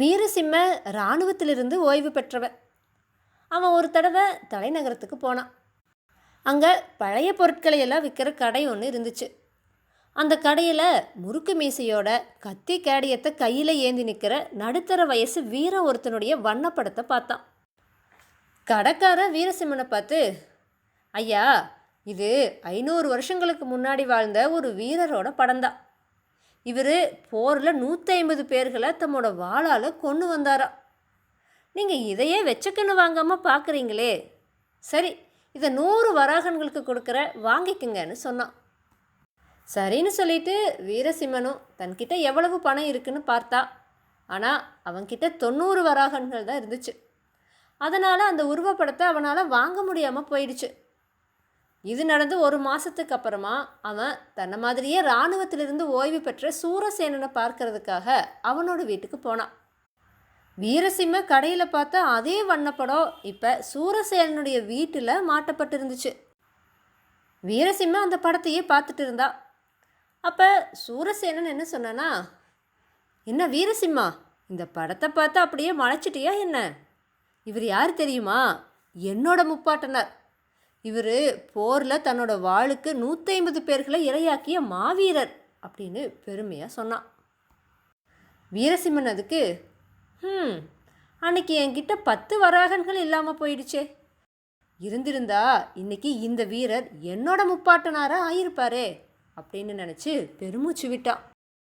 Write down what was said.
வீரசிம்ம இராணுவத்திலிருந்து ஓய்வு பெற்றவன். அவன் ஒரு தடவை தலைநகரத்துக்கு போனான். அங்கே பழைய பொருட்களை எல்லாம் விற்கிற கடை ஒன்று இருந்துச்சு. அந்த கடையில் முறுக்கு மீசையோட கத்தி கேடயத்தை கையில் ஏந்தி நிற்கிற நடுத்தர வயசு வீர ஒருத்தனுடைய வண்ணப்படத்தை பார்த்தான். கடைக்காரன் வீரசிம்மனை பார்த்து ஐயா இது ஐநூறு வருஷங்களுக்கு முன்னாடி வாழ்ந்த ஒரு வீரரோட படம்தான். இவர் போரில் நூற்றி ஐம்பது பேர்களை தம்மோட வாளால் கொண்டு வந்தாராம் நீங்கள் இதையே வெச்சக்கன்னு வாங்காமல் பார்க்குறீங்களே சரி இதை நூறு வராகன்களுக்கு கொடுக்குற வாங்கிக்குங்கன்னு சொன்னான். சரின்னு சொல்லிட்டு வீரசிம்மனும் தன்கிட்ட எவ்வளவு பணம் இருக்குன்னு பார்த்தா ஆனால் அவன்கிட்ட தொண்ணூறு வராகன்கள் தான் இருந்துச்சு. அதனால் அந்த உருவப்படத்தை அவனால் வாங்க முடியாமல் போயிடுச்சு. இது நடந்து ஒரு மாதத்துக்கு அப்புறமா அவன் தன்னை மாதிரியே இராணுவத்திலிருந்து ஓய்வு பெற்ற சூரசேனனை பார்க்கறதுக்காக அவனோட வீட்டுக்கு போனான். வீரசிம்ம கடையில் பார்த்த அதே வண்ணப்படம் இப்போ சூரசேனனுடைய வீட்டில் மாட்டப்பட்டிருந்துச்சு. வீரசிம்ம அந்த படத்தையே பார்த்துட்டு இருந்தா அப்போ சூரசேனன் என்ன சொன்னானா என்ன வீரசிம்மா இந்த படத்தை பார்த்து அப்படியே மலைச்சிட்டியா என்ன? இவர் யார் தெரியுமா? என்னோட முப்பாட்டனர். இவர் போரில் தன்னோட வாளுக்கு நூற்றி ஐம்பது பேர்களை இரையாக்கிய மாவீரர் அப்படின்னு பெருமையாக சொன்னான். வீரசிம்மன் அதுக்கு ம் அன்னைக்கு என்கிட்ட பத்து வராகன்கள் இல்லாமல் போயிடுச்சே. இருந்திருந்தா இன்னைக்கு இந்த வீரர் என்னோட முப்பாட்டனாராக ஆயிருப்பாரே அப்படின்னு நினச்சி பெருமூச்சு விட்டான்.